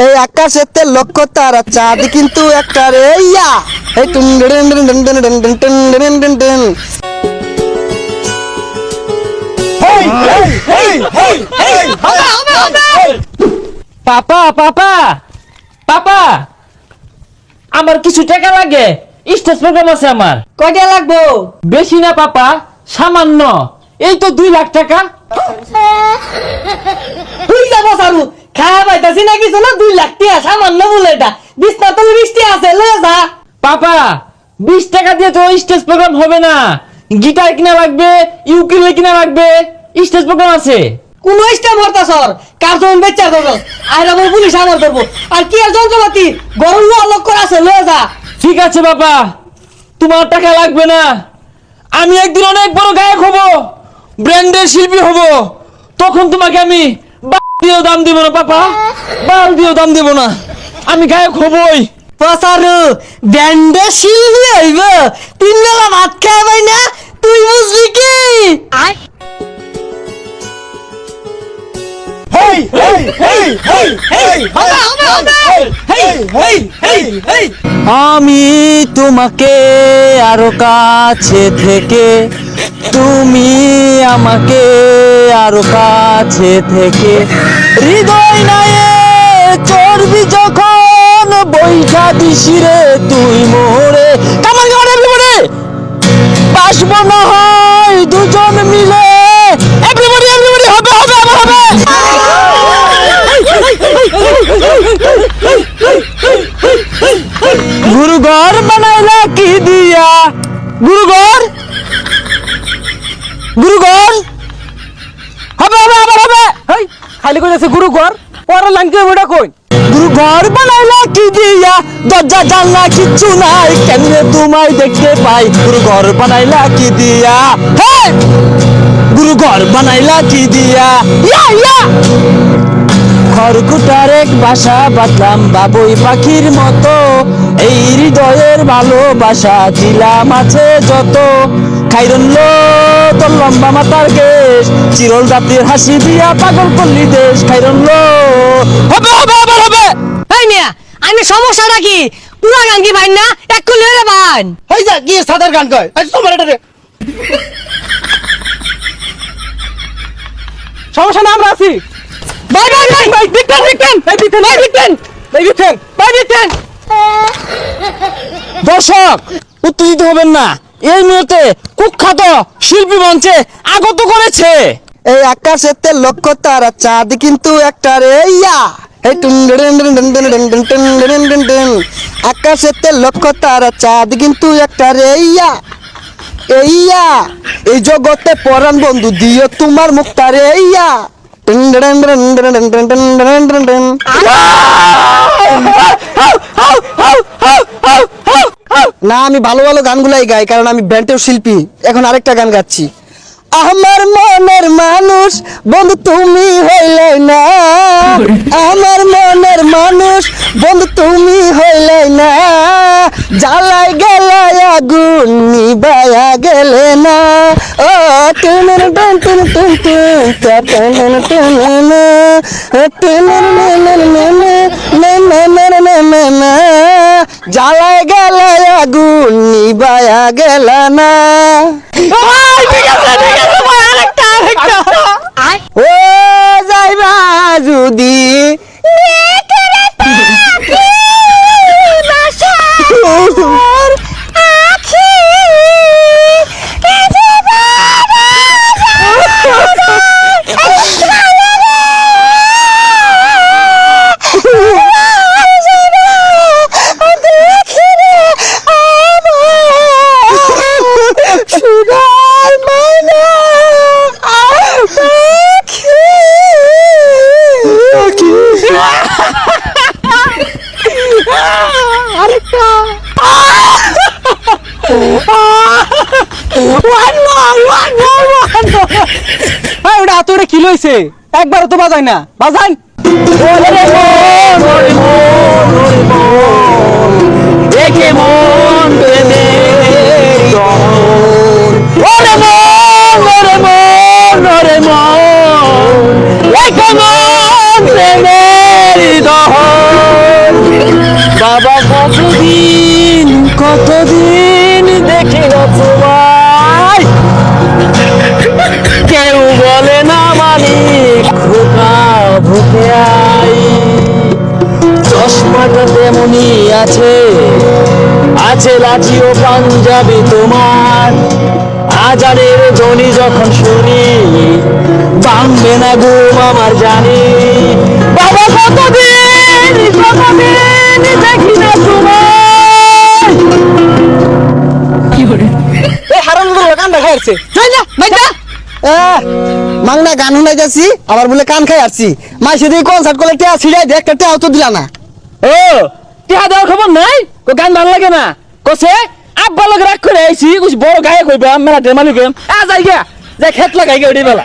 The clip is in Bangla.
এই আকাশেতে লক্ষ্য তারা চাঁদ কিন্তু একটা রে ইয়া এই টুন ডেন ডেন ডেন ডেন ডেন ডেন ডেন ডেন ডেন ডেন পাপা পাপা পাপা আমার কিছু টাকা লাগে স্টেজ প্রোগ্রাম আছে আমার কয়টা লাগবো বেশি না পাপা সামান্য এই তো দুই লাখ টাকা তুই যাব সারু খাওয়া পাইতাছি না কিছু না দুই লাখ টিয়া সামান্য বলে এটা। বিছনা তো বৃষ্টি আছে লয়ে যা। পাপা বিশ টাকা দিয়ে তো স্টেজ প্রোগ্রাম হবে না। গিটার কিনা লাগবে ইউকিলে কিনা লাগবে স্টেজ প্রোগ্রাম আছে। কোন স্টেপ হরতা সর কার জমি বেচার করব আর আমার পুলিশ আমার করব আর কি আর যন্ত্রপাতি? গরম লোক করে আছে লয়ে যা। ঠিক আছে বাবা তোমার টাকা লাগবে না। আমি একদিন অনেক বড় গায়ক হব ব্র্যান্ডের শিল্পী হব। তখন তোমাকে আমি দিয়েও দাম দিব না পাপা। বাল দিয়েও দাম দিব না। আমি গায়ক হবই। পসারু ব্যান্ডে শিল্পী হইব। তিন বেলা ভাত না তুই বুঝবি কি? আমি তোমাকে আরও কাছে থেকে তুমি আমাকে আরও কাছে থেকে হৃদয় নায়ে চর্বি যখন বৈঠা দিশিরে তুই মোরে। কামাল গানে এভরিবডি বাসবো না গুরু ঘর হবে হবে আবার হবে! হেই খালি কইছে গুরু ঘর পরে লাঙ্কি ওটা কই? গুরু ঘর বানাইলা কি দিয়া? দরজা জানলা কিচ্ছু নাই কেমনে তোমায় দেখতে পাই? গুরু ঘর বানাইলা কি দিয়া? হে গুরু ঘর বানাইলা কি দিয়া? ইয়া ইয়া! খড়কুটার এক বাসা বাঁধলাম বাবুই পাখির মতো। এই হৃদয়ের ভালোবাসা দিলাম আছে যত। খাইরন লো তোর লম্বা মাতার কেশ চিরল জাতির হাসি দিয়া পাগল করলি দেশ। খাইরন লো হবে হবে আবার হবে। এই মিয়া আমি সমস্যাটা কি? পুরা গান কি ভাই না? এক কুলি রে ভাই এই যা গিয়ে সাদার গান কয়। এই তোমার এটা রে সমস্যা না আমরা আছি। ভাই ভাই ভাই ভাই বিটেন বিটেন এই বিটেন ভাই বিটেন ভাই বিটেন ভাই বিটেন দর্শক উত্তেজিত হবেন না। এই মুহূর্তে কুখ্যাত শিল্পী মঞ্চে আগত করেছে এই আকাশের তে লক্ষ্য তারা চাঁদ কিন্তু একটা রে ইয়া আকাশের তে লক্ষ্য তারা চাঁদ কিন্তু একটা রে ইয়া এইয়া এই জগতে পরাণ বন্ধু দিও তোমার মুক্তারে এইয়া Ah! না আমি ভালো ভালো গানগুলাই গাই কারণ আমি ব্যান্ডের শিল্পী এখন আরেকটা গান গাচ্ছি আমার মনের মানুষ বন্ধু তুমি হইলে না আমার মনের মানুষ বন্ধু তুমি হইলে না জ্বালাই গেলাই আগুন নিবায়া গেলে না ও টুন টুন টুন টুন টুন টা টুন টুন টুন জ্বালায় গেল আগুন নিবায়া গেল না। ওটা হাতে কি লইছে একবার তো বাজাই না বাজাই দেখে মন কতদিন কতদিন দেখি তোমায়? কেউ বলে না মানি খোকা ভুকে আই। চশমাটা তেমনি আছে আছে লাঠি ও পাঞ্জাবি তোমার। আজানের ধ্বনি যখন শুনি ভাঙবে না ঘুম আমার জানি। বাবা, কতদিন কতদিন দেখি দেখা মাংনা গান শুনাই যাচ্ছি আবার বলে কান খাই আসছি। মাই সেদিন কনসার্ট করলে টিয়া ছিড়াই দে একটা টিয়াও তো দিলা না। ও টিহা দেওয়ার খবর নাই? কো গান ভালো লাগে না? কসে আব্বা লগে রাগ করে আইছি কুছ বড় গায়ক হইবা মেলা দের মালিক আ যাই গা যাই খেত লাগাই গে ওডি বেলা।